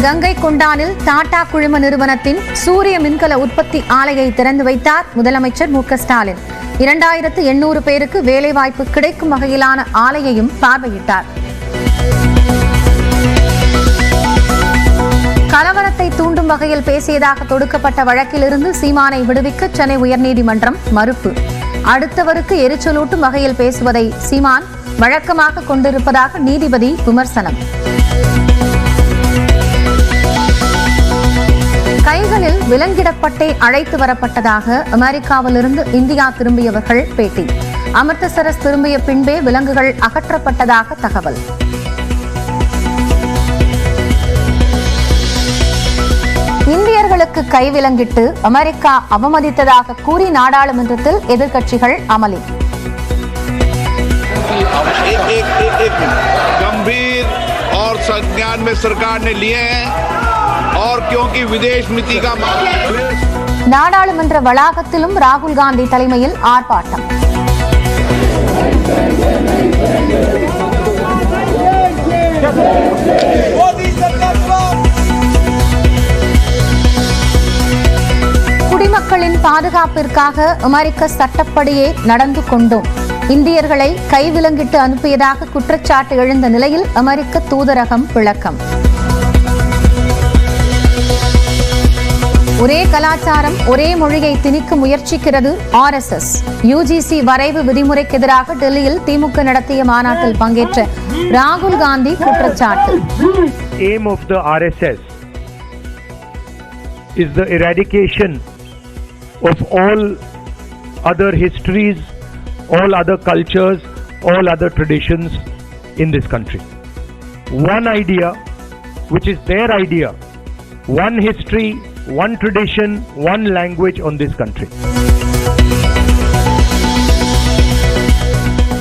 கங்கை கொண்டானில் டாடா குழும நிறுவனத்தின் சூரிய மின்கல உற்பத்தி ஆலையை திறந்து வைத்தார் முதலமைச்சர் மு க ஸ்டாலின். இரண்டாயிரத்து எண்ணூறு பேருக்கு வேலைவாய்ப்பு கிடைக்கும் வகையிலான ஆலையையும் பார்வையிட்டார். கலவரத்தை தூண்டும் வகையில் பேசியதாக தொடுக்கப்பட்ட வழக்கிலிருந்து சீமானை விடுவிக்க சென்னை உயர்நீதிமன்றம் மறுப்பு. அடுத்தவருக்கு எரிச்சலூட்டும் வகையில் பேசுவதை சீமான் வழக்கமாக கொண்டிருப்பதாக நீதிபதி விமர்சனம். விலங்கிடப்பட்டே அழைத்து வரப்பட்டதாக அமெரிக்காவிலிருந்து இந்தியா திரும்பியவர்கள் பேட்டி அமிர்தசரஸ் திரும்பிய பின்பே விலங்குகள் அகற்றப்பட்டதாக தகவல் இந்தியர்களுக்கு கைவிலங்கிட்டு அமெரிக்கா அவமதித்ததாக கூறி நாடாளுமன்றத்தில் எதிர்க்கட்சிகள் அமளி एक एक एक एक मिनट गंभीर और संज्ञान में सरकार ने लिए हैं और क्योंकि विदेश नीति का मामला நாடாளுமன்ற வளாகத்திலும் ராகுல் காந்தி தலைமையில் ஆர்ப்பாட்டம் குடிமக்களின் பாதுகாப்பிற்காக அமெரிக்க சட்டப்படியே நடந்து கொண்டோம் இந்தியர்களை கைவிலங்கிட்டு அனுப்பியதாக குற்றச்சாட்டு எழுந்த நிலையில் அமெரிக்க தூதரகம் விளக்கம் ஒரே கலாச்சாரம் ஒரே மொழியை திணிக்க முயற்சிக்கிறது ஆர்எஸ்எஸ் யுஜிசி வரைவு விதிமுறைக்கு எதிராக டெல்லியில் திமுக நடத்திய மாநாட்டில் பங்கேற்ற ராகுல் காந்தி குற்றச்சாட்டு aim of the RSS is the eradication of all other histories, all other cultures, all other traditions in this country. One idea, which is their idea, one history, one tradition, one language on this country.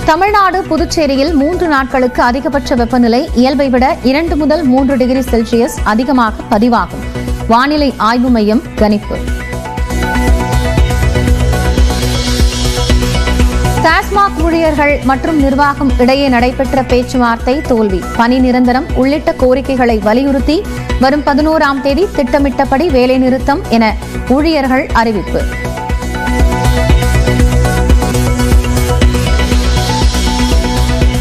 Tamil Nadu புதுச்சேரியில் மூன்று நாட்களுக்கு அதிகபட்ச வெப்பநிலை இயல்பை விட இரண்டு முதல் மூன்று டிகிரி செல்சியஸ் அதிகமாக பதிவாகும் வானிலை ஆய்வு மையம் கணிப்பு டாஸ்மாக் ஊழியர்கள் மற்றும் நிர்வாகம் இடையே நடைபெற்ற பேச்சுவார்த்தை தோல்வி. பணி நிரந்தரம் உள்ளிட்ட கோரிக்கைகளை வலியுறுத்தி வரும் பதினோராம் தேதி திட்டமிட்டபடி வேலைநிறுத்தம் என ஊழியர்கள் அறிவிப்பு.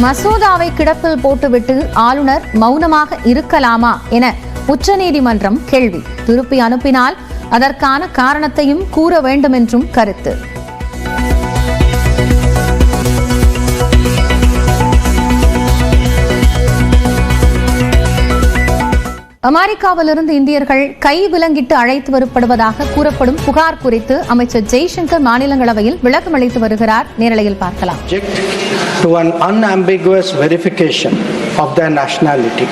மசோதாவை கிடப்பில் போட்டுவிட்டு ஆளுநர் மௌனமாக இருக்கலாமா என உச்சநீதிமன்றம் கேள்வி. திருப்பி அனுப்பினால் அதற்கான காரணத்தையும் கூற வேண்டும் என்றும் கருத்து. அமெரிக்காவிலிருந்து இந்தியர்கள் கை விலங்கிட்டு அழைத்து வரப்படுவதாக கூறப்படும் புகார் குறித்து அமைச்சர் ஜெய்சங்கர் மாநிலங்களவையில் விளக்கம் அளித்து வருகிறார் நேரலையில் பார்க்கலாம் to an unambiguous verification of their nationality.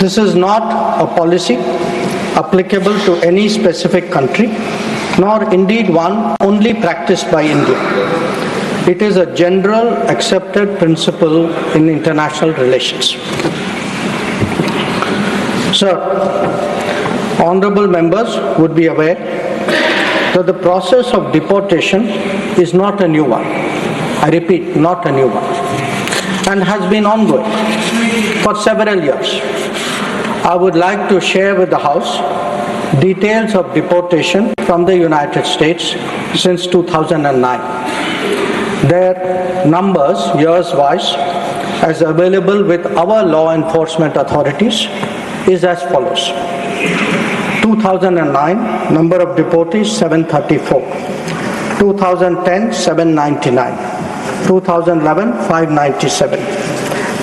This is not a policy applicable to any specific country, nor indeed one only practiced by India. It is a general accepted principle in international relations. Sir, honorable members would be aware that the process of deportation is not a new one. I repeat, not a new one, and has been ongoing for several years. I would like to share with the House details of deportation from the United States since 2009. Their numbers, years wise, as available with our law enforcement authorities, is as follows. 2009, number of deportees 734. 2010, 799. 2011, 597.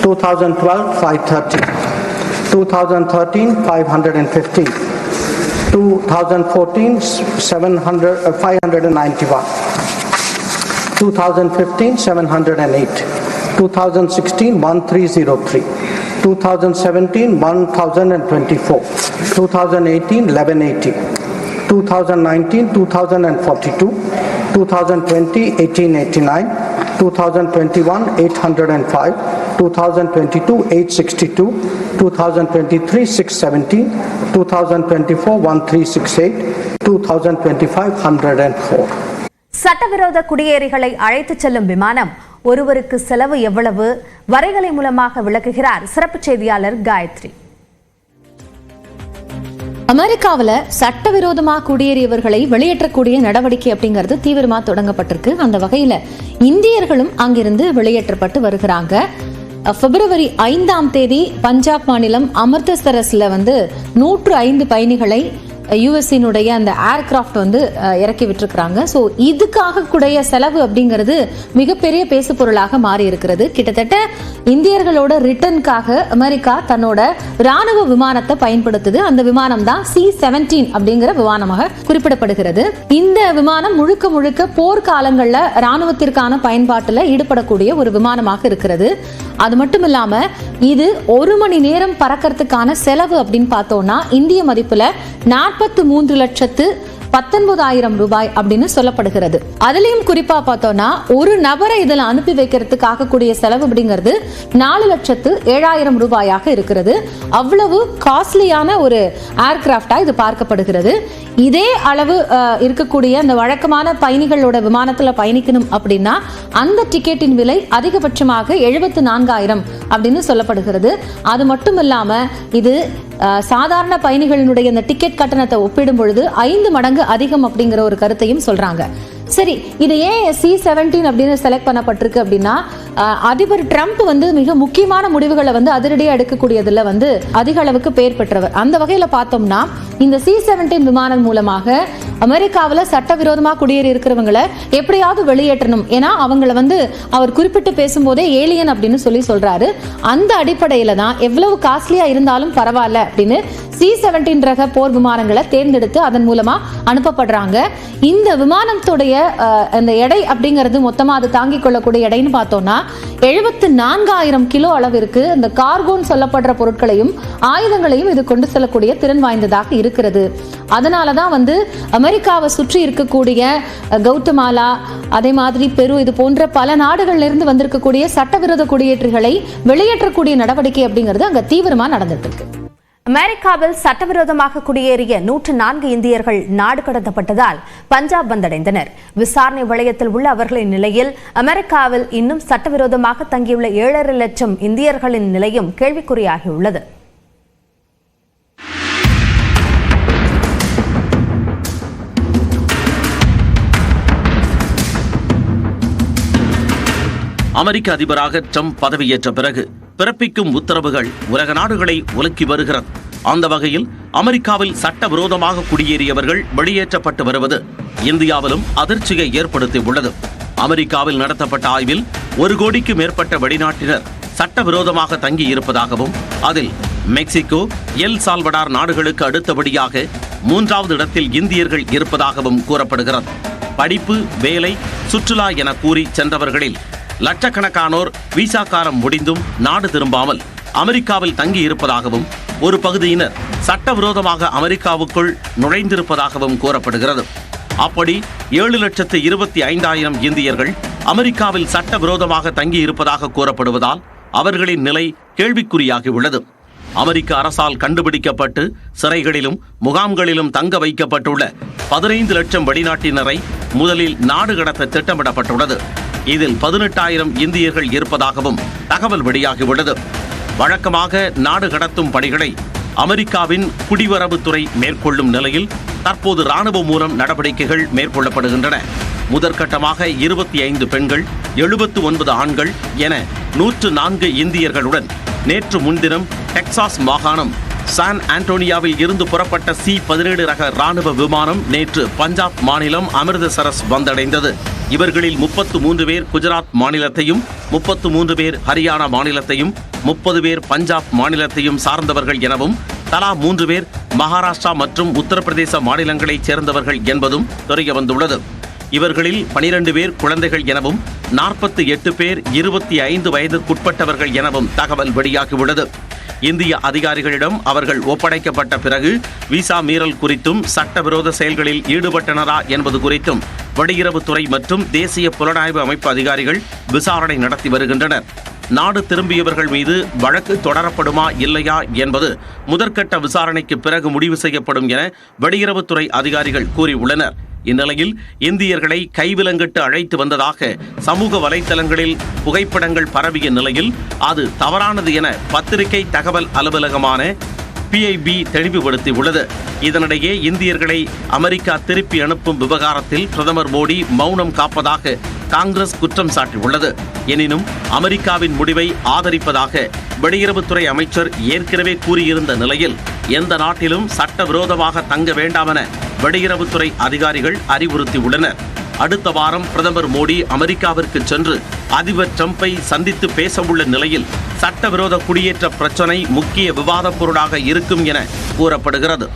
2012, 530. 2013, 515. 2014, 700, uh, 591. 2015, 708. 2016, 1303. 2017, 1024. 2018, 1180. 2019, 2042. 2020, 1889. 2021, 805. 2022, 862. 2023, 617. 2024, 1368. 2025, 104. சட்டவிரோத குடியேறிகளை அழைத்துச் செல்லும் விமானம் ஒருவருக்கு செலவு எவ்வளவு? வரைகலை மூலமாக விளக்குகிறார் சிறப்பு செய்தியாளர் காயத்ரி. அமெரிக்காவில் சட்டவிரோதமாக குடியேறியவர்களை வெளியேற்றக்கூடிய நடவடிக்கை அப்படிங்கிறது தீவிரமா தொடங்கப்பட்டிருக்கு. அந்த வகையில இந்தியர்களும் அங்கிருந்து வெளியேற்றப்பட்டு வருகிறாங்க. பிப்ரவரி ஐந்தாம் தேதி பஞ்சாப் மாநிலம் அமிர்தசரஸ்ல வந்து நூற்று ஐந்து பயணிகளை யூஎஸ்சினுடைய அந்த ஏர்கிராஃப்ட் வந்து இறக்கி விட்டுருக்குறாங்க. ஸோ இதுக்காக கூடிய செலவு அப்படிங்கிறது மிகப்பெரிய பேசு பொருளாக மாறி இருக்கிறது கிட்டத்தட்ட இந்தியர்களோட ரிட்டர்னுக்காக அமெரிக்கா தன்னோட ராணுவ விமானத்தை பயன்படுத்துது. அந்த விமானம் தான் சி செவன்டீன் அப்படிங்கிற விமானமாக குறிப்பிடப்படுகிறது. இந்த விமானம் முழுக்க முழுக்க போர்க்காலங்களில் ராணுவத்திற்கான பயன்பாட்டில் ஈடுபடக்கூடிய ஒரு விமானமாக இருக்கிறது. அது மட்டும் இல்லாம இது ஒரு மணி நேரம் பறக்கிறதுக்கான செலவு அப்படின்னு பார்த்தோம்னா இந்திய மதிப்புல நாற்பத்து மூன்று லட்சத்து பத்தொன்பதாயிரம் ரூபாய் அப்படின்னு சொல்லப்படுகிறது. அதுலயும் குறிப்பா பார்த்தோம்னா ஒரு நபரை இதில் அனுப்பி வைக்கிறதுக்காக கூடிய செலவு அப்படிங்கிறது நாலு லட்சத்து ஏழாயிரம் ரூபாயாக இருக்கிறது. அவ்வளவு காஸ்ட்லியான ஒரு ஏர்கிராஃப்டா இது பார்க்கப்படுகிறது. இதே அளவு இருக்கக்கூடிய அந்த வழக்கமான பயணிகளோட விமானத்துல பயணிக்கணும் அப்படின்னா அந்த டிக்கெட்டின் விலை அதிகபட்சமாக எழுபத்து நான்காயிரம் அப்படின்னு சொல்லப்படுகிறது. அது மட்டும் இல்லாம இது சாதாரண பயணிகளினுடைய இந்த டிக்கெட் கட்டணத்தை ஒப்பிடும் பொழுது ஐந்து மடங்கு அதிகம் அப்படிங்கிற ஒரு கருத்தையும் சொல்றாங்க. சரி இது ஏன் சி செவன்டீன் அப்படின்னு செலக்ட் பண்ணப்பட்டிருக்கு அப்படின்னா அதிபர் ட்ரம்ப் வந்து மிக முக்கியமான முடிவுகளை வந்து அதிரடியாக எடுக்கக்கூடியதுல வந்து அதிக அளவுக்கு பெயர் பெற்றவர். அந்த வகையில் பார்த்தோம்னா இந்த சி செவன்டீன் விமானம் மூலமாக அமெரிக்காவில் சட்டவிரோதமாக குடியேறி இருக்கிறவங்களை எப்படியாவது வெளியேற்றணும். ஏன்னா அவங்கள வந்து அவர் குறிப்பிட்டு பேசும்போதே ஏலியன் அப்படின்னு சொல்லி சொல்றாரு. அந்த அடிப்படையில தான் எவ்வளவு காஸ்ட்லியா இருந்தாலும் பரவாயில்ல அப்படின்னு சி செவன்டீன் ரக போர் விமானங்களை தேர்ந்தெடுத்து அதன் மூலமா அனுப்பப்படுறாங்க. இந்த விமானத்துடைய அதனுடைய அந்த எடை அப்படிங்கிறது மொத்தமா அது தாங்கிக் கொள்ளக்கூடிய எடைன்னு பார்த்தோம்னா எழுபத்து நான்காயிரம் கிலோ அளவிற்கு இந்த கார்கோன் சொல்லப்படுற பொருட்களையும் ஆயுதங்களையும் இது கொண்டு செல்லக்கூடிய திறன் வாய்ந்ததாக இருக்கிறது. அதனால தான் வந்து அமெரிக்காவை சுற்றி இருக்கக்கூடிய கௌதமாலா அதே மாதிரி பெரு இது போன்ற பல நாடுகளிலிருந்து வந்திருக்கக்கூடிய சட்டவிரோத குடியேற்றங்களை வெளியேற்றக்கூடிய நடவடிக்கை அப்படிங்கிறது அங்க தீவிரமா நடந்துட்டு இருக்கு. அமெரிக்காவில் சட்டவிரோதமாக குடியேறிய நூற்று நான்கு இந்தியர்கள் நாடு கடத்தப்பட்டதால் பஞ்சாப் வந்தடைந்தனர். விசாரணை வளையத்தில் உள்ள அவர்களின் நிலையில் அமெரிக்காவில் இன்னும் சட்டவிரோதமாக தங்கியுள்ள ஏழரை லட்சம் இந்தியர்களின் நிலையும் கேள்விக்குறியாகியுள்ளது. அமெரிக்க அதிபராக ட்ரம்ப் பதவியேற்ற பிறகு பிறப்பிக்கும் உத்தரவுகள் உலக நாடுகளை உலுக்கி வருகிறது. அந்த வகையில் அமெரிக்காவில் சட்டவிரோதமாக குடியேறியவர்கள் வெளியேற்றப்பட்டு வருவது இந்தியாவிலும் அதிர்ச்சியை ஏற்படுத்தி உள்ளது அமெரிக்காவில் நடத்தப்பட்ட ஆய்வில் ஒரு கோடிக்கு மேற்பட்ட வெளிநாட்டினர் சட்டவிரோதமாக தங்கி இருப்பதாகவும் அதில் மெக்சிகோ எல் சால்வடார் நாடுகளுக்கு அடுத்தபடியாக மூன்றாவது இடத்தில் இந்தியர்கள் இருப்பதாகவும் கூறப்படுகிறது. படிப்பு வேலை சுற்றுலா என கூறி சென்றவர்களில் லட்சக்கணக்கானோர் விசா காலம் முடிந்தும் நாடு திரும்பாமல் அமெரிக்காவில் தங்கி இருப்பதாகவும் ஒரு பகுதியினர் சட்டவிரோதமாக அமெரிக்காவுக்குள் நுழைந்திருப்பதாகவும் கூறப்படுகிறது. அப்படி ஏழு லட்சத்து இருபத்தி ஐந்தாயிரம் இந்தியர்கள் அமெரிக்காவில் சட்டவிரோதமாக தங்கி இருப்பதாக கூறப்படுவதால் அவர்களின் நிலை கேள்விக்குறியாகியுள்ளது. அமெரிக்க அரசால் கண்டுபிடிக்கப்பட்டு சிறைகளிலும் முகாம்களிலும் தங்க வைக்கப்பட்டுள்ள பதினைந்து லட்சம் வெளிநாட்டினரை முதலில் நாடு கடத்த திட்டமிடப்பட்டுள்ளது. இதில் பதினெட்டாயிரம் இந்தியர்கள் இருப்பதாகவும் தகவல் வெளியாகியுள்ளது. வழக்கமாக நாடு கடத்தும் பணிகளை அமெரிக்காவின் குடிவரவுத்துறை மேற்கொள்ளும் நிலையில் தற்போது ராணுவம் மூலம் நடவடிக்கைகள் மேற்கொள்ளப்படுகின்றன. முதற்கட்டமாக இருபத்தி ஐந்து பெண்கள் எழுபத்து ஒன்பது ஆண்கள் என நூற்று நான்கு இந்தியர்களுடன் நேற்று முன்தினம் டெக்சாஸ் மாகாணம் சான் ஆண்டோனியாவில் இருந்து புறப்பட்ட சி பதினேழு ரக ராணுவ விமானம் நேற்று பஞ்சாப் மாநிலம் அமிர்தசரஸ் வந்தடைந்தது. இவர்களில் முப்பத்து மூன்று பேர் குஜராத் மாநிலத்தையும் முப்பத்து மூன்று பேர் ஹரியானா மாநிலத்தையும் முப்பது பேர் பஞ்சாப் மாநிலத்தையும் சார்ந்தவர்கள் எனவும் தலா மூன்று பேர் மகாராஷ்டிரா மற்றும் உத்தரப்பிரதேச மாநிலங்களைச் சேர்ந்தவர்கள் என்பதும் தெரிய வந்துள்ளது. இவர்களில் பனிரெண்டு பேர் குழந்தைகள் எனவும் நாற்பத்தி எட்டு பேர் இருபத்தி ஐந்து வயதிற்குட்பட்டவர்கள் எனவும் தகவல் வெளியாகியுள்ளது. இந்திய அதிகாரிகளிடம் அவர்கள் ஒப்படைக்கப்பட்ட பிறகு விசா மீறல் குறித்தும் சட்டவிரோத செயல்களில் ஈடுபட்டனரா என்பது குறித்தும் வெளியுறவுத்துறை மற்றும் தேசிய புலனாய்வு அமைப்பு அதிகாரிகள் விசாரணை நடத்தி வருகின்றனர். நாடு திரும்பியவர்கள் மீது வழக்கு தொடரப்படுமா இல்லையா என்பது முதற்கட்ட விசாரணைக்கு பிறகு முடிவு செய்யப்படும் என வெளியுறவுத்துறை அதிகாரிகள் கூறியுள்ளனர். இந்நிலையில் இந்தியர்களை கைவிலங்கிட்டு அழைத்து வந்ததாக சமூக வலைத்தளங்களில் புகைப்படங்கள் பரவிய நிலையில் அது தவறானது என பத்திரிகை தகவல் அலுவலகமான பிஐபி தெளிவுபடுத்தியுள்ளது. இதனிடையே இந்தியர்களை அமெரிக்கா திருப்பி அனுப்பும் விவகாரத்தில் பிரதமர் மோடி மௌனம் காப்பதாக காங்கிரஸ் குற்றம் சாட்டியுள்ளது. எனினும் அமெரிக்காவின் முடிவை ஆதரிப்பதாக வெளியுறவுத்துறை அமைச்சர் ஏற்கனவே கூறியிருந்த நிலையில் எந்த நாட்டிலும் சட்டவிரோதமாக தங்க வேண்டாமென வெளியுறவுத்துறை அதிகாரிகள் அறிவுறுத்தியுள்ளனர். அடுத்த வாரம் பிரதமர் மோடி அமெரிக்காவிற்கு சென்று அதிபர் ட்ரம்பை சந்தித்து பேசவுள்ள நிலையில் சட்டவிரோத குடியேற்ற பிரச்சினை முக்கிய விவாதப் பொருளாக இருக்கும் என கூறப்படுகிறது.